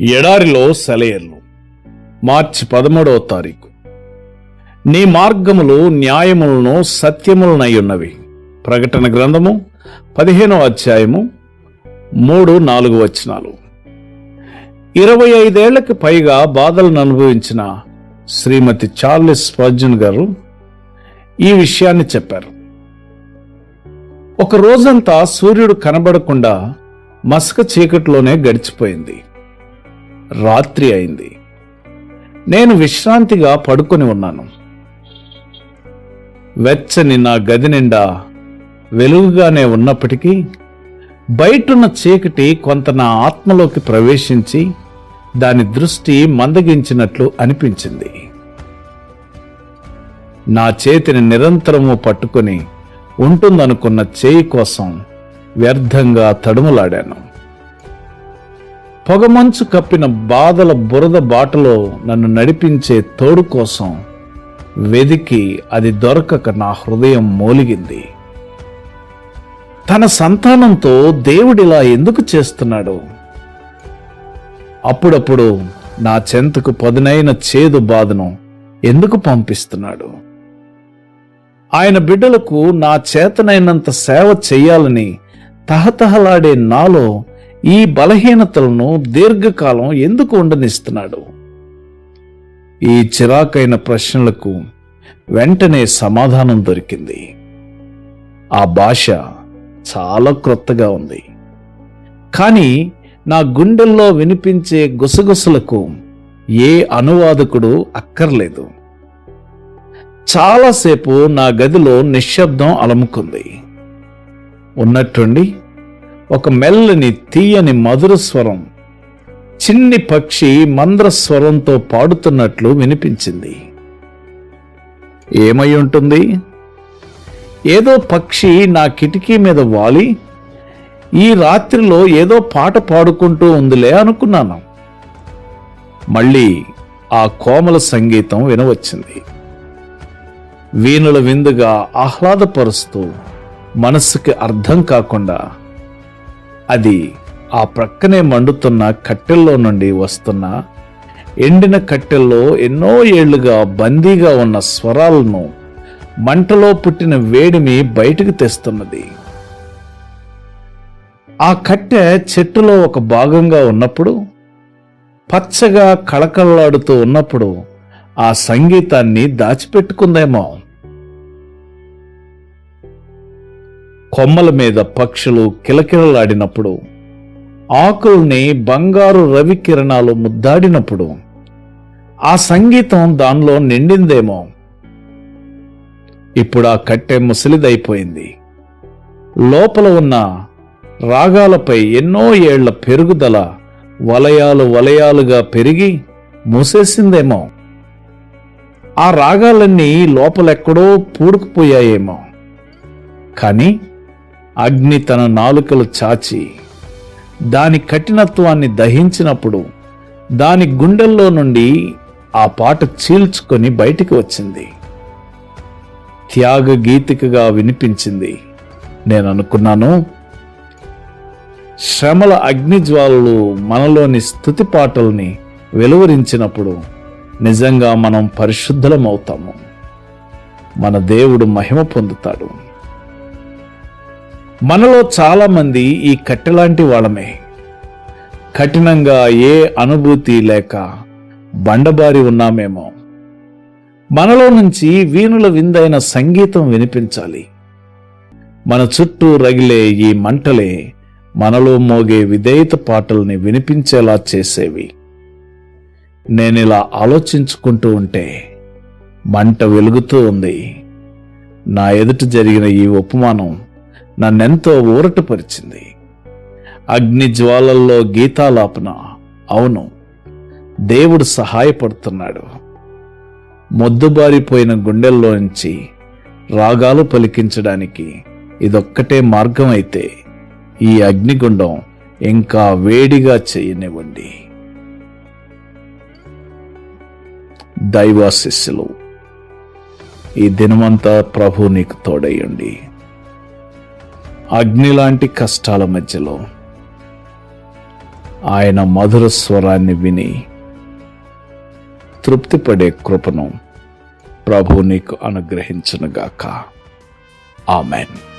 ఎడారిలో సెలయర్లు. మార్చి పదమూడవ తారీఖు. నీ మార్గములు న్యాయములను సత్యములనయ్యున్నవి. ప్రకటన గ్రంథము పదిహేనో అధ్యాయము మూడు నాలుగు వచనాలు. ఇరవై ఐదేళ్ళకు పైగా బాధలను అనుభవించిన శ్రీమతి చార్లెస్ స్పర్జన్ గారు ఈ విషయాన్ని చెప్పారు. ఒక రోజంతా సూర్యుడు కనబడకుండా మసక చీకట్లోనే గడిచిపోయింది. రాత్రి అయింది. నేను విశ్రాంతిగా పడుకొని ఉన్నాను. వెచ్చని నా గది నిండా వెలుగుగానే ఉన్నప్పటికీ బయటున్న చీకటి కొంత నా ఆత్మలోకి ప్రవేశించి దాని దృష్టి మందగించినట్లు అనిపించింది. నా చేతిని నిరంతరము పట్టుకొని ఉంటుందనుకున్న చేయి కోసం వ్యర్థంగా తడుములాడాను. పొగమంచు కప్పిన బాధల బురద బాటలో నన్ను నడిపించే తోడు కోసం వెదికి అది దొరకక నా హృదయం మూలిగింది. తన సంతానంతో దేవుడిలా ఎందుకు చేస్తున్నాడు? అప్పుడప్పుడు నా చెంతకు పదునైన చేదు బాధను ఎందుకు పంపిస్తున్నాడు? ఆయన బిడ్డలకు నా చేతనైనంత సేవ చెయ్యాలని తహతహలాడే నాలో ఈ బలహీనతలను దీర్ఘకాలం ఎందుకు ఉండనిస్తున్నాడు? ఈ చిరాకైన ప్రశ్నలకు వెంటనే సమాధానం దొరికింది. ఆ భాష చాలా క్రొత్తగా ఉంది. కానీ నా గుండెల్లో వినిపించే గుసగుసలకు ఏ అనువాదకుడు అక్కర్లేదు. చాలాసేపు నా గదిలో నిశ్శబ్దం అలముకుంది. ఉన్నట్టుండి ఒక మెల్లని తీయని మధుర స్వరం చిన్ని పక్షి మంద్ర స్వరంతో పాడుతున్నట్లు వినిపించింది. ఏమై ఉంటుంది? ఏదో పక్షి నా కిటికీ మీద వాలి ఈ రాత్రిలో ఏదో పాట పాడుకుంటూ ఉందిలే అనుకున్నాను. మళ్ళీ ఆ కోమల సంగీతం వినవచ్చింది. వీణుల విందుగా ఆహ్లాదపరుస్తూ మనస్సుకి అర్థం కాకుండా అది ఆ ప్రక్కనే మండుతున్న కట్టెల్లో నుండి వస్తున్న ఎండిన కట్టెల్లో ఎన్నో ఏళ్ళుగా బందీగా ఉన్న స్వరాలను మంటలో పుట్టిన వేడిని బయటకు తెస్తున్నది. ఆ కట్టె చెట్టులో ఒక భాగంగా ఉన్నప్పుడు పచ్చగా కళకళలాడుతూ ఉన్నప్పుడు ఆ సంగీతాన్ని దాచిపెట్టుకుందేమో. కొమ్మల మీద పక్షులు కిలకిలలాడినప్పుడు ఆకుల్ని బంగారు రవి కిరణాలు ముద్దాడినప్పుడు ఆ సంగీతం దానిలో నిండిందేమో. ఇప్పుడు ఆ కట్టె ముసలిదైపోయింది. లోపల ఉన్న రాగాలపై ఎన్నో ఏళ్ళ పెరుగుదల వలయాలు వలయాలుగా పెరిగి మూసేసిందేమో. ఆ రాగాలన్నీ లోపలెక్కడో పూడుకుపోయాయేమో. కానీ అగ్ని తన నాలుకలు చాచి దాని కఠినత్వాన్ని దహించినప్పుడు దాని గుండెల్లో నుండి ఆ పాట చీల్చుకొని బయటికి వచ్చింది. త్యాగ గీతికగా వినిపించింది. నేను అనుకున్నాను శ్రమల అగ్నిజ్వాలలు మనలోని స్థుతి పాటల్ని వెలువరించినప్పుడు నిజంగా మనం పరిశుద్ధలమవుతాము. మన దేవుడు మహిమ పొందుతాడు. మనలో చాలామంది ఈ కట్టెలాంటి వాళ్ళమే. కఠినంగా ఏ అనుభూతి లేక బండబారి ఉన్నామేమో. మనలో నుంచి వీణుల విందైన సంగీతం వినిపించాలి. మన చుట్టూ రగిలే ఈ మంటలే మనలో మోగే విధేయత పాటల్ని వినిపించేలా చేసేవి. నేనిలా ఆలోచించుకుంటూ ఉంటే మంట వెలుగుతూ ఉంది. నా ఎదుట జరిగిన ఈ ఉపమానం నన్నెంతో ఊరటపరిచింది. అగ్ని జ్వాలల్లో గీతాలాపన. అవును దేవుడు సహాయపడుతున్నాడు. మొద్దుబారిపోయిన గుండెల్లోంచి రాగాలు పలికించడానికి ఇదొక్కటే మార్గం అయితే ఈ అగ్నిగుండం ఇంకా వేడిగా చేయనివ్వండి. దైవాశిస్సులు. ఈ దినమంతా ప్రభు నీకు తోడయ్యండి. అగ్ని లాంటి కష్టాల మధ్యలో ఆయన మధుర స్వరాన్ని విని తృప్తిపడే కృపను ప్రభు నీకు అనుగ్రహించునుగాక. ఆమెన్.